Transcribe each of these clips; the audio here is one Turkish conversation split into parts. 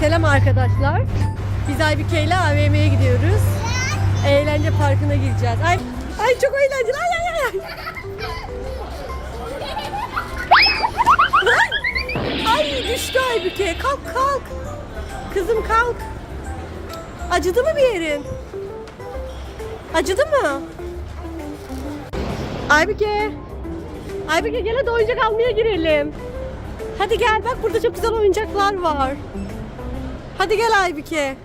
Selam arkadaşlar. Biz Aybüke ile AVM'ye gidiyoruz. Eğlence parkına gireceğiz. Ay, ay çok eğlenceli. Ay ay ay. Ay, ay düştü Aybüke. Kalk kalk. Kızım kalk. Acıdı mı bir yerin? Acıdı mı? Aybüke. Aybüke gel hadi oyuncak almaya girelim. Hadi gel bak burada çok güzel oyuncaklar var. Hadi gel Aybüke.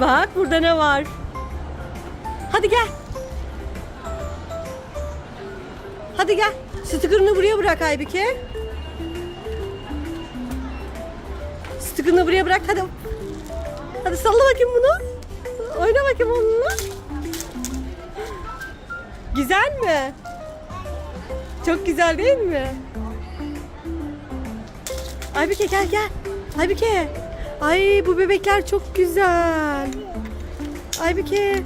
Bak burada ne var? Hadi gel. Hadi gel. Sticker'ını buraya bırak Aybüke. Sticker'ını buraya bırak hadi. Hadi salla bakayım bunu. Oyna bakayım onunla. Güzel mi? Çok güzel değil mi? Aybüke gel gel. Aybüke. Ay bu bebekler çok güzel. Aybüke.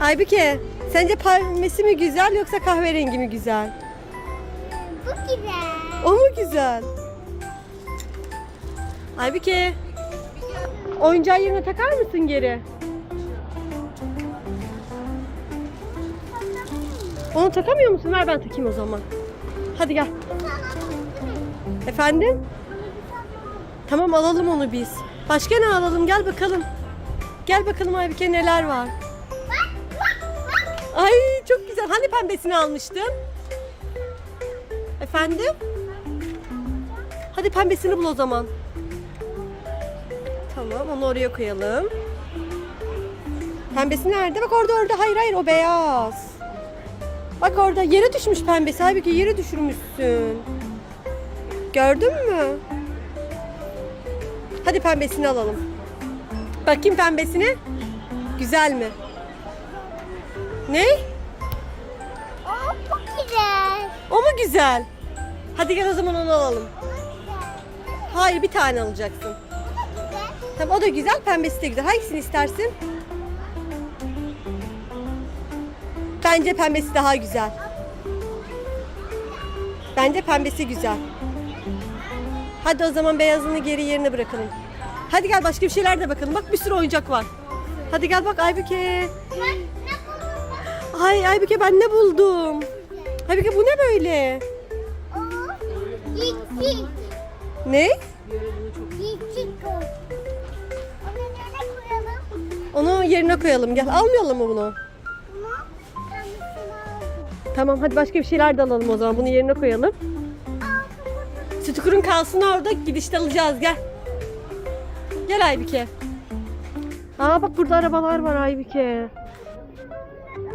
Aybüke. Sence pembesi mi güzel yoksa kahverengi mi güzel? Bu güzel. O mu güzel? Aybüke. Oyuncağı yerine takar mısın geri? Onu takamıyor musun? Ver ben takayım o zaman. Hadi gel. Efendim? Tamam alalım onu biz. Başka ne alalım? Gel bakalım. Gel bakalım Aybüke neler var. Ay çok güzel. Hani pembesini almıştın? Efendim? Hadi pembesini bul o zaman. Tamam onu oraya koyalım. Pembesi nerede? Bak orada orada. Hayır hayır o beyaz. Bak orada yere düşmüş pembesi. Halbuki yere düşürmüşsün. Gördün mü? Hadi pembesini alalım. Bakayım pembesine. Güzel mi? Ne? Aa, bu güzel. O mu güzel? Hadi gel o zaman onu alalım. Hayır bir tane alacaksın. Tamam o da güzel, pembesi de güzel. Hangisini istersin? Bence pembesi daha güzel. Bence pembesi güzel. Hadi o zaman beyazını geri yerine bırakalım. Hadi gel başka bir şeyler de bakalım. Bak bir sürü oyuncak var. Hadi gel bak Aybüke. Ay Aybüke ben ne buldum? Aybüke bu ne böyle? Ne? Onu yerine koyalım. Gel almayalım mı bunu? Tamam hadi başka bir şeyler de alalım o zaman. Bunu yerine koyalım. Sütükurun kalsın orada gidişte alacağız gel. Gel Aybüke. Aa bak burada arabalar var Aybüke.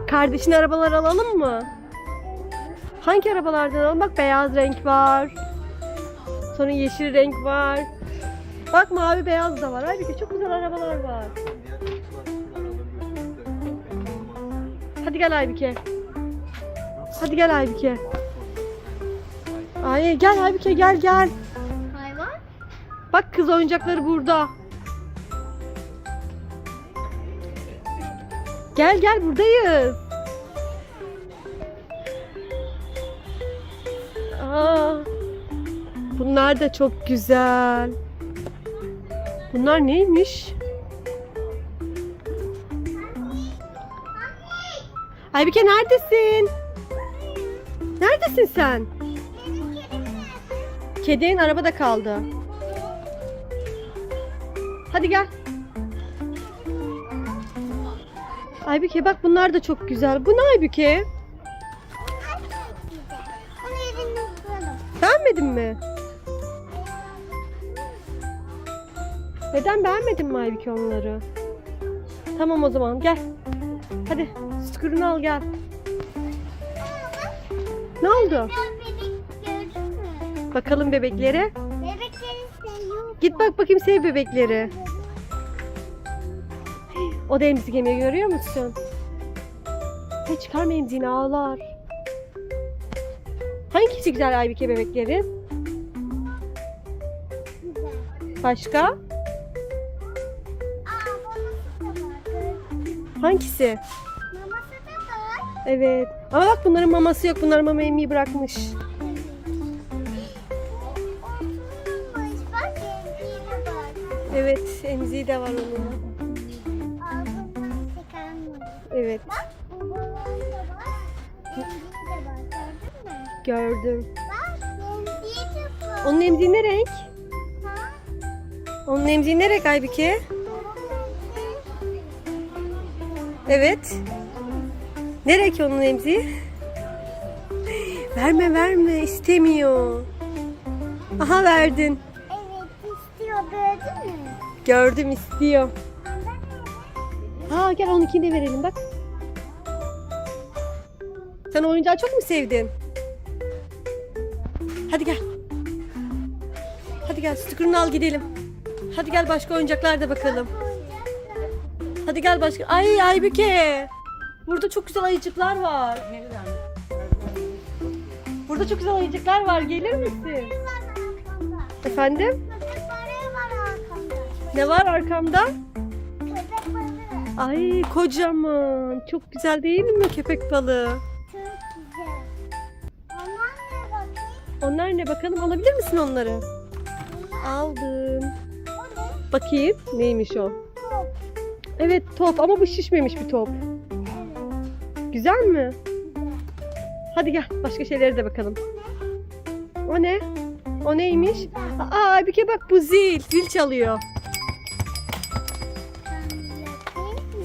Kardeşin arabalar alalım mı? Hangi arabalardan alalım? Bak beyaz renk var. Sonra yeşil renk var. Bak mavi beyaz da var. Aybüke çok güzel arabalar var. Hadi gel Aybüke. Hadi gel Aybüke. Ay gel Aybüke gel gel. hayvan. Bak kız oyuncakları burada. Gel gel buradayız. Aa, bunlar da çok güzel. Bunlar neymiş? Aybüke neredesin? Neredesin sen? Benim kedim nerede? Kedin arabada kaldı. Hadi gel. Aybüke bak bunlar da çok güzel. Bu ne Aybüke? Beğenmedin mi? Neden beğenmedin mi Aybüke onları? Tamam o zaman gel. Hadi skurunu al gel. Ne oldu? Bakalım bebeklere. Bebekleri seviyor. Git bak bakayım sev bebekleri. O da emzik görüyor musun? Hiç çıkarma emziğini ağlar. Hangisi güzel Aybüke bebekleri? Başka? Hangisi? Maması da var. Evet. Ama bak bunların maması yok. Bunlar mama emmiyi bırakmış. Evet emziği de var onun. Ağzından çıkarmadım. Evet Bak bu balon da var. Rengi de var. Gördün mü? gördüm. Bak rengi de var. Onun emziği ne renk? Onun emziği ne renk Aybüke? Evet. Ne renk onun emziği? Verme verme istemiyor. Aha verdin. Gördün mü? Gördüm istiyor. Ha gel onunkini de verelim bak. Sen oyuncağı çok mu sevdin? Hadi gel. Hadi gel sticker'ını al gidelim. Hadi gel başka oyuncaklar da bakalım. Hadi gel başka. Ay Aybüke. Burada çok güzel ayıcıklar var. Burada çok güzel ayıcıklar var. Gelir misin? Efendim? Ne var arkamda? Köpek balığı. Ay kocaman. Çok güzel değil mi köpek balığı? Çok güzel. Onlar ne bakayım? Onlar ne bakalım alabilir misin onları? Aldım. O ne? Bakayım neymiş o? Top. Evet top ama bu şişmemiş bir top. Evet. Güzel mi? Güzel. Hadi gel başka şeylere de bakalım. O ne? O neymiş? Aa Aybüke bak bu zil. Zil çalıyor.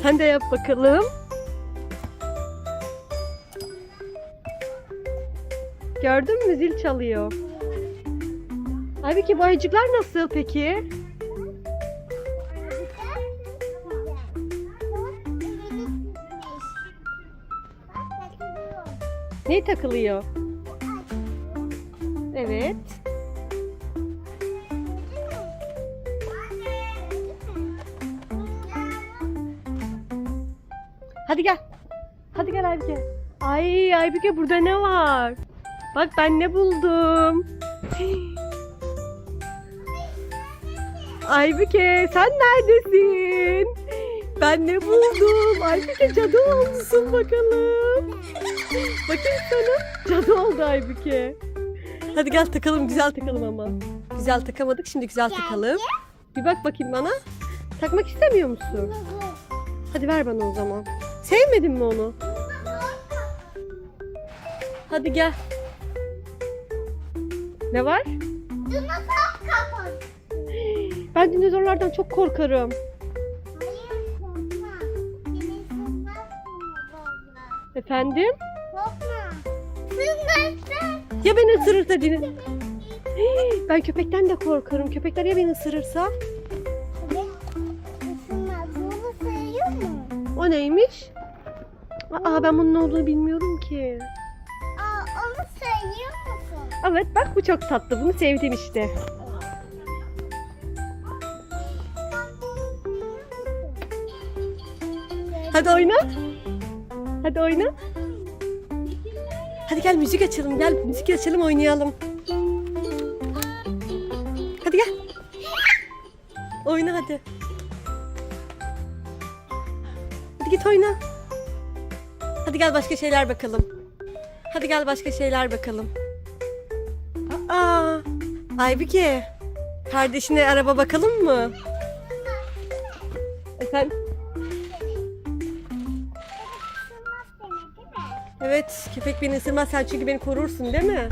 Sen de yap bakalım. Gördün mü zil çalıyor. Aybüke bu ayıcıklar nasıl peki? Ne takılıyor? Evet. Aybüke. Ay Aybüke burada ne var? Bak ben ne buldum. Aybüke sen neredesin? Ben ne buldum? Aybüke cadı olmuşsun bakalım. Bakayım sana. Cadı oldu Aybüke. Hadi gel takalım güzel takalım ama. Güzel takamadık şimdi güzel takalım. Bir bak bakayım bana. Takmak istemiyor musun? Hadi ver bana o zaman. Sevmedin mi onu? Hadi gel. Ne var? Dinozor kapat. Ben dinozorlardan çok korkarım. Hayır korkma. Seni sınmaz dinozorlar. Efendim? Korkma. Sınmazsın. Ya beni ısırırsa deniz... Ben köpekten de korkarım. Köpekler ya beni ısırırsa? Isınmaz. Bunu sayıyor mu? O neymiş? Aa ben bunun ne olduğunu bilmiyorum ki. Evet bak bu çok tatlı. Bunu sevdim işte. Hadi oyna. Hadi oyna. Hadi gel müzik açalım. Gel müzik açalım oynayalım. Hadi gel. Oyna hadi. Hadi git oyna. Hadi gel başka şeyler bakalım. Hadi gel başka şeyler bakalım. Aa, Aybüke. Kardeşine araba bakalım mı? Efendim? Evet, köpek beni ısırmaz. Sen çünkü beni korursun değil mi?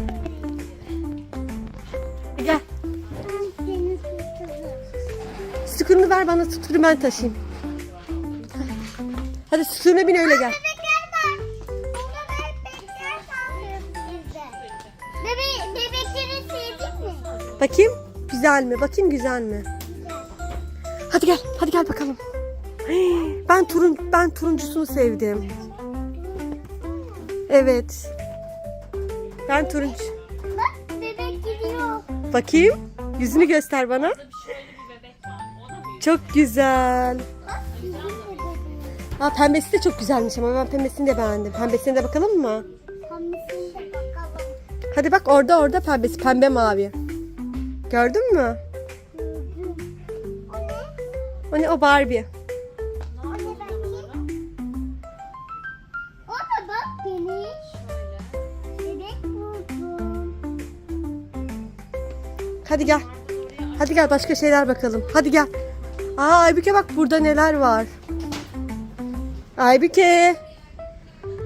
Gel. Sütünü ver bana, sütünü ben taşıyayım. Hadi sütüne bin öyle gel. Bakayım, güzel mi? Bakayım güzel mi? Hadi gel, hadi gel bakalım. Ben turun, ben turuncusunu sevdim. Evet. Ben turuncu. Bak bebek gidiyor. Bakayım. Yüzünü göster bana. Çok güzel. Aa, pembesi de çok güzelmiş ama ben pembesini de beğendim. Pembesine de bakalım mı? Hamısını da bakalım. Hadi bak orada orada pembesi. Pembe mavi. Gördün mü? O ne? O ne? O Barbie. O ne bakayım? O da bak. Bebek buldum. Hadi gel. Hadi gel başka şeyler bakalım. Hadi gel. Aa Aybüke bak burada neler var. Aybüke.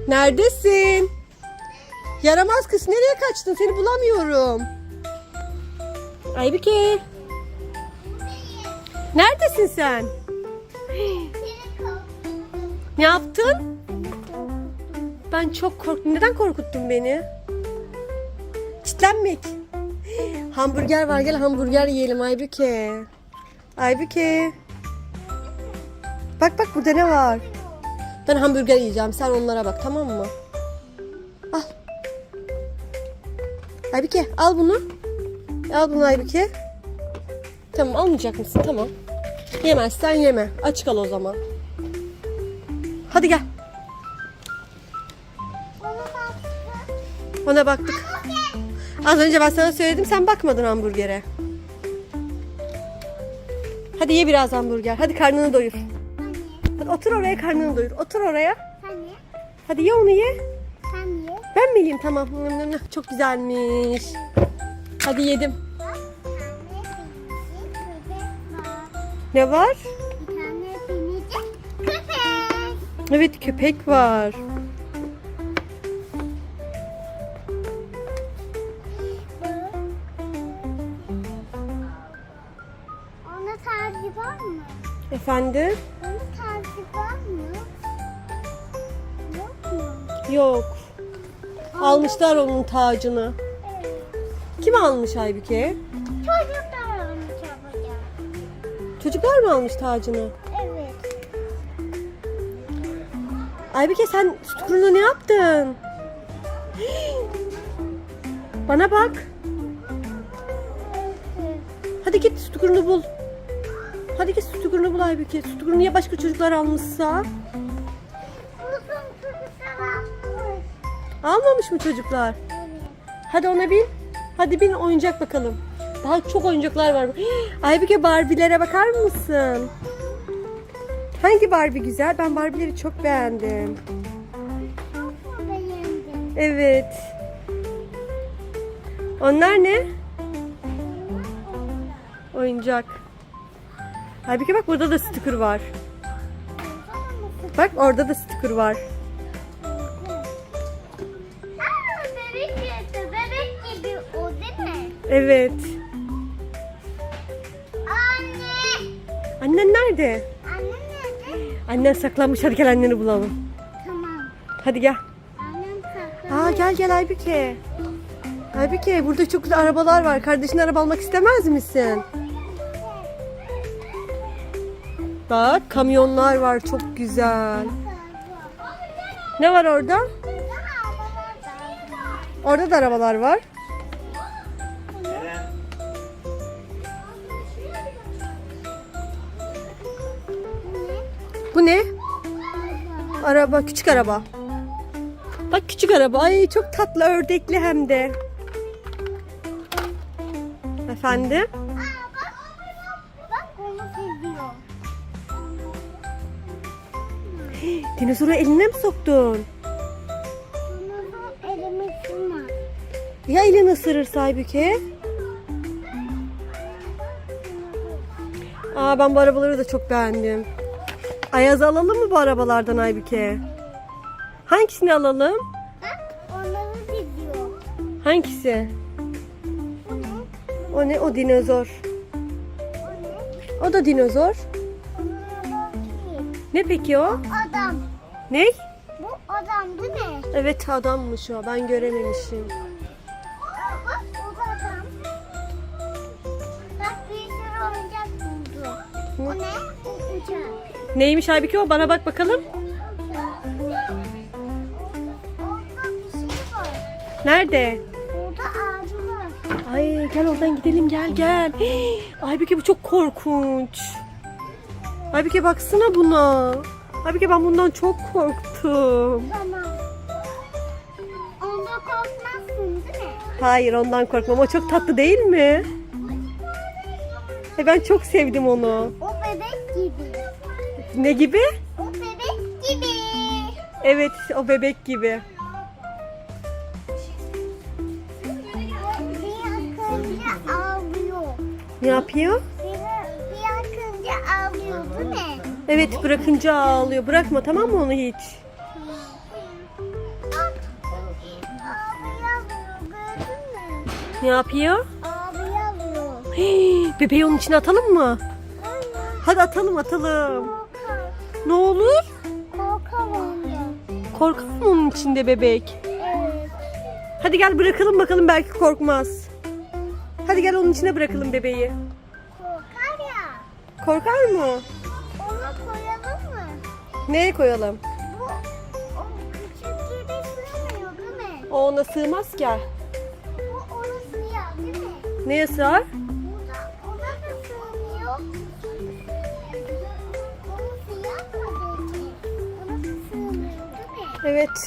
Neredesin? Yaramaz kız nereye kaçtın? Seni bulamıyorum. Aybüke. Neredesin sen? Ne yaptın? Ben çok korktum. Neden korkuttun beni? Çitlenmek. Hamburger var. Gel hamburger yiyelim Aybüke. Aybüke. Bak bak burada ne var? Ben hamburger yiyeceğim. Sen onlara bak tamam mı? Al. Aybüke al bunu. Al bunu Aybüke. Tamam almayacak mısın? Tamam. Yemezsen yeme. Aç kal o zaman. Hadi gel. Ona baktık. Az önce ben sana söyledim sen bakmadın hamburgere. Hadi ye biraz hamburger. Hadi karnını doyur. Hadi otur oraya karnını doyur. Otur oraya. Hadi ye onu ye. Ben mi yiyeyim? Tamam. Çok güzelmiş. Hadi yedim. Ne var? Bir tane köpek. Evet köpek var. Ona tacı var mı? Efendim? Onun tacı var mı? Yok mu? Yok. Almışlar onun tacını. Kim almış Aybüke? Çocuklar onu çabucak. Çocuklar mı almış tacını? Evet. Aybüke sen sütkuruna ne yaptın? Bana bak. Hadi git sütkurunu bul. Hadi git sütkurunu bul Aybüke. Sütkurunu ya başka çocuklar almışsa? Almış. Almamış mı çocuklar? Hadi ona bin. Hadi bin oyuncak bakalım. Daha çok oyuncaklar var. Aybüke Barbie'lere bakar mısın? Hangi Barbie güzel? Ben Barbie'leri çok beğendim. Evet. Onlar ne? Oyuncak. Aybüke bak burada da sticker var. Bak orada da sticker var. Evet. Anne. Annen nerede? Anne nerede? Annen saklanmış. Hadi gel anneni bulalım. Tamam. Hadi gel. Annem saklanıyor. Aa gel gel Aybüke. Aybüke burada çok güzel arabalar var. Kardeşin araba almak istemez misin? Bak kamyonlar var çok güzel. Ne var orada? Orada da arabalar var. Araba, küçük araba. Bak küçük araba. Ay çok tatlı ördekli hem de. Efendim? Dinozoru eline mi soktun? Ya elini ısırırsa Aybüke? Aa ben bu arabaları da çok beğendim. Ayaz alalım mı bu arabalardan Aybüke? Hangisini alalım? Bak onları seviyor. Hangisi? Bu ne? O ne? O dinozor. O ne? O da dinozor. Ne peki o? Adam. Ne? Bu adam değil mi? Evet adammış o. Ben görememişim. Bak o da adam. Bak bir sürü oyuncak buldu. O ne? O uçak. Neymiş Aybüke o? Bana bak bakalım. Nerede? Orada ağacı var. Ay gel oradan gidelim gel gel. Hii, Aybüke bu çok korkunç. Aybüke baksana buna. Aybüke ben bundan çok korktum. Tamam. Onda korkmazsın değil mi? Hayır ondan korkmam. O çok tatlı değil mi? E ben çok sevdim onu. Ne gibi? O bebek gibi. Evet o bebek gibi. Bir ağlıyor. Ne yapıyor? Bir, bir ağlıyor değil mi? Evet bırakınca ağlıyor. Bırakma tamam mı onu hiç? Ne yapıyor? Ağlıyor. Hii, bebeği onun içine atalım mı? Hadi atalım atalım. Ne olur? Korkar ondan. Korkar mı onun içinde bebek? Evet. Hadi gel bırakalım bakalım belki korkmaz. Hadi gel onun içine bırakalım bebeği. Korkar ya. Korkar mı? Ona koyalım mı? Neye koyalım? Bu o küçük yere sığmıyor değil mi? O ona sığmaz ki. Bu ona sığıyor değil mi? Neye sığar?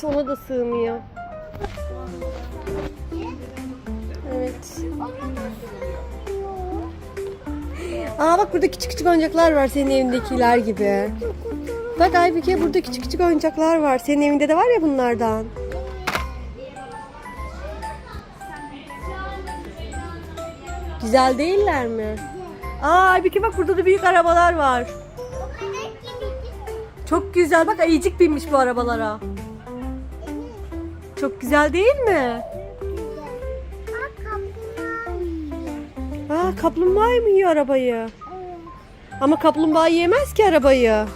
Ona da sığmıyor. Evet. Aa bak burada küçük küçük oyuncaklar var senin evindekiler gibi. Bak Aybüke burada küçük küçük oyuncaklar var. Senin evinde de var ya bunlardan. Güzel değiller mi? Aa Aybüke bak burada da büyük arabalar var. Çok güzel. Bak ayıcık binmiş bu arabalara. Çok güzel değil mi? Aa kaplumbağa mı yiyor arabayı? Ama kaplumbağa yiyemez ki arabayı.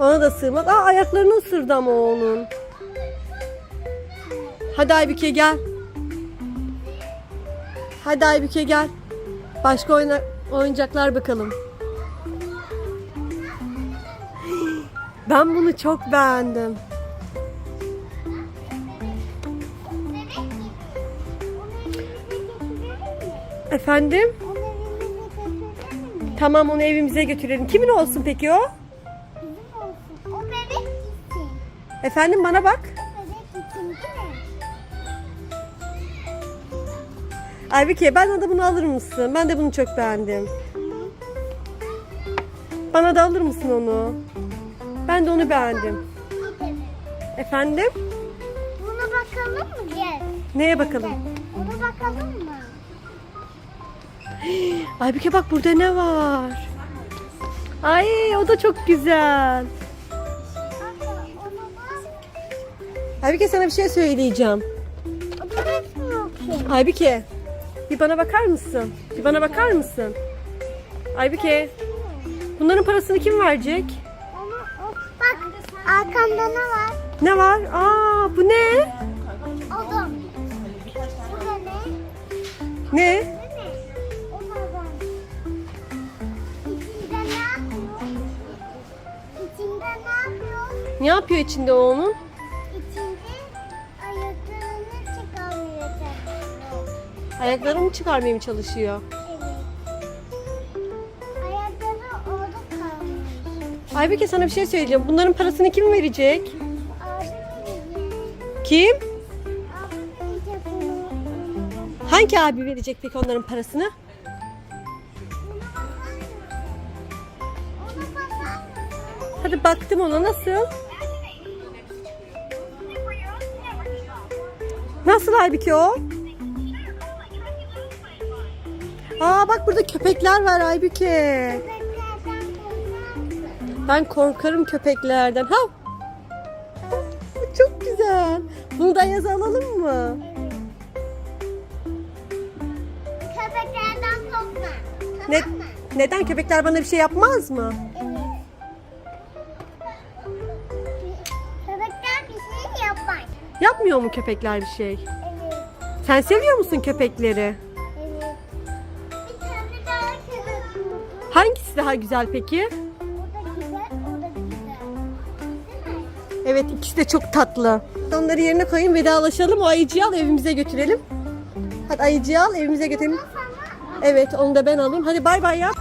Ona da sığmaz. Aa ayaklarını ısırdı ama onun. Hadi Aybüke gel. Hadi Aybüke gel. Başka oyna oyuncaklar bakalım. Ben bunu çok beğendim. Efendim? Tamam onu evimize götürelim. Kimin olsun peki o? Efendim bana bak. Bebek için değil? Aybüke ben de bunu alır mısın? Ben de bunu çok beğendim. Bana da alır mısın onu? Ben de onu beğendim. Efendim? Buna bakalım mı? Gel. Neye bakalım? Ona bakalım mı? Aybüke bak burada ne var? Ay o da çok güzel. Aybüke sana bir şey söyleyeceğim. Aybüke bir bana bakar mısın? Bir bana bakar mısın? Aybüke bunların parasını kim verecek? Arkamda ne var? Ne var? Aa bu ne? Adam. Bu da ne? Ne? O adam. İçinde ne yapıyor? İçinde ne yapıyor? Ne yapıyor içinde o onun? İçinde ayaklarını çıkarmıyor çalışıyor. Ayaklarını çıkarmaya mı çalışıyor? Aybüke sana bir şey söyleyeceğim. Bunların parasını kim verecek? Kim? Hangi abi verecek peki onların parasını? Hadi baktım ona nasıl? Nasıl Aybüke o? Aa bak burada köpekler var Aybüke. Ben korkarım köpeklerden. Ha? Çok güzel. Bunu da yaz alalım mı? Köpeklerden korkma. Tamam Ne, mı? neden köpekler bana bir şey yapmaz mı? Evet. Köpekler bir şey yapar. Yapmıyor mu köpekler bir şey? Evet. Sen seviyor musun köpekleri? Evet. Bir tane daha köpek. Hangisi daha güzel peki? Evet ikisi de çok tatlı. Onları yerine koyayım vedalaşalım. O ayıcıyı al evimize götürelim. Hadi ayıcıyı al evimize götürelim. Evet onu da ben alayım. Hadi bay bay yap.